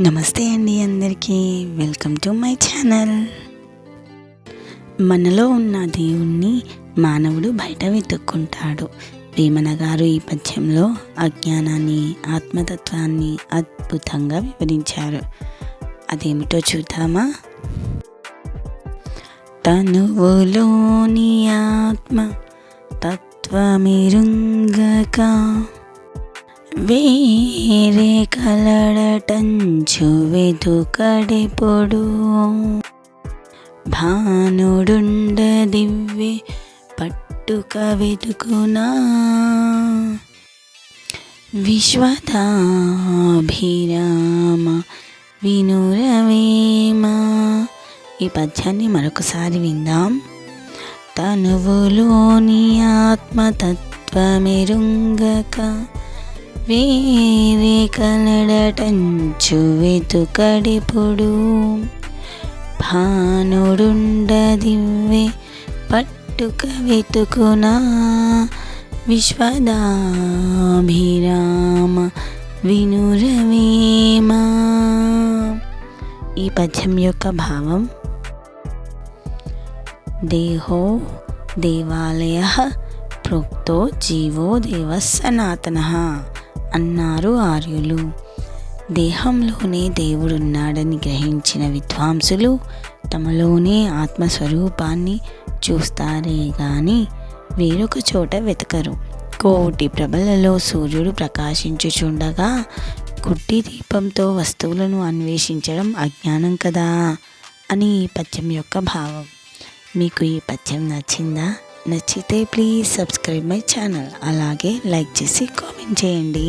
నమస్తే అండి అందరికీ. వెల్కమ్ టు మై ఛానల్ మనలో ఉన్న దేవుణ్ణి మానవుడు బయట వెతుక్కుంటాడు. వేమన గారు ఈ పద్యంలో అజ్ఞానాన్ని ఆత్మతత్వాన్ని అద్భుతంగా వివరించారు. అదేమిటో చూద్దామా? తనువులోని ఆత్మ తత్వమిరుంగక వేరే కలడటంచు వెతుకడెప్పుడు భానుడుండ దివ్వె పట్టుక వెతుకునా విశ్వదాభిరామ వినురవేమ. ఈ పద్యాన్ని మరొకసారి విందాం. తనువులోని ఆత్మతత్వమెరుంగక వేరే కలడటంచు వెతుకడిపుడు భానుడుండదివ్వే పట్టుక వెతుకునా. విశ్వదాభిరామ వినురవేమా. ఈ పద్యం యొక్క భావం దేహో దేవాలయ ప్రోక్తో జీవో దేవ సనాతన. అన్నారు ఆర్యులు. దేహంలోనే దేవుడున్నాడని గ్రహించిన విద్వాంసులు తమలోనే ఆత్మస్వరూపాన్ని చూస్తారే గాని వేరొక చోట వెతకరు. కోటి ప్రభలలో సూర్యుడు ప్రకాశించుచుండగా కుట్టి దీపంతో వస్తువులను అన్వేషించడం అజ్ఞానం కదా అని ఈ పద్యం యొక్క భావం. మీకు ఈ పద్యం నచ్చిందా? నచ్చితే ప్లీజ్ సబ్స్క్రైబ్ మై ఛానల్ అలాగే లైక్ చేసి కామెంట్ చేయండి.